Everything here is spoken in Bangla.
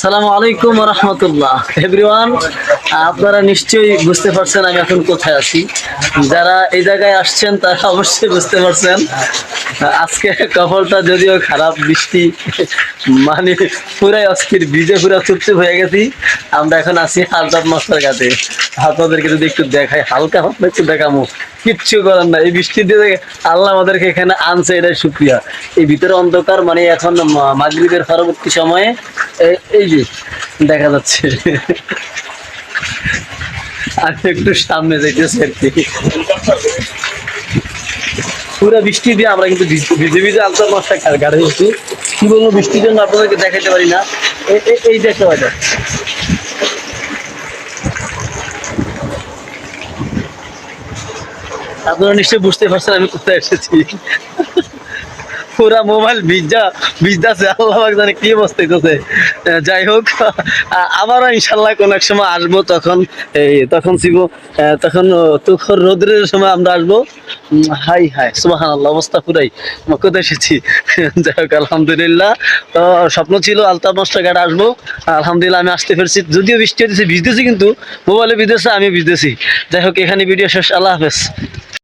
সালামু আলাইকুম রহমতুল্লাহ। এভরিওয়ান আপনারা নিশ্চয়ই বুঝতে পারছেন আমি এখন কোথায় আছি। যারা এই জায়গায় আসছেন, তারা অবশ্যই বুঝতে পারছেন। আজকে কপালটা যদিও খারাপ, বৃষ্টি মানে পুরাই অস্থির, ভিজে পুরা চুপচুপ হয়ে গেছি। আমরা এখন আছি হালদার মাস্টার ঘাটে আপনাদেরকে যদি একটু দেখাই, হালকা হালকা একটু দেখামো। কিচ্ছু করার না এই বৃষ্টি দিয়ে আল্লাহ আমাদেরকে এখানে আনছে, এটাই শুক্রিয়া এই ভিতরে অন্ধকার মানে এখন মাগরিবের পরবর্তী সময়ে এই যে, দেখা যাচ্ছে। একটু সামনে পুরো বৃষ্টি দিয়ে আমরা কিন্তু ভিজ- ভিজে বৃষ্টির জন্য আপনাদেরকে দেখাতে পারি না। এই দেখতে পাই আপনারা নিশ্চয়ই বুঝতে পারছেন আমি কোথায় এসেছি। পুরা মোবাইল ভিজা ভিজতেছে আল্লাহ জানে কি অবস্থা হইতেছে। যাই হোক আবারও ইনশাল্লাহ কোন এক সময় আসব তখন, এই, তখন ছিল তখন তুখর রোদ্রের সময় আমরা আসব। হাই হাই সুবাহান আল্লাহ অবস্থা পুরাই। কোথায় এসেছি? যাই হোক, আলহামদুলিল্লাহ। তো, স্বপ্ন ছিল আলতাফ মাস্টার ঘাট আসব। আলহামদুলিল্লাহ, আমি আসতে পেরেছি। যদিও বৃষ্টি হতেছে ভিজতেছি কিন্তু, মোবাইলে ভিজতেছে আমি ভিজতেছি। যাই হোক, এখানে ভিডিও শেষ। আল্লাহ হাফেজ।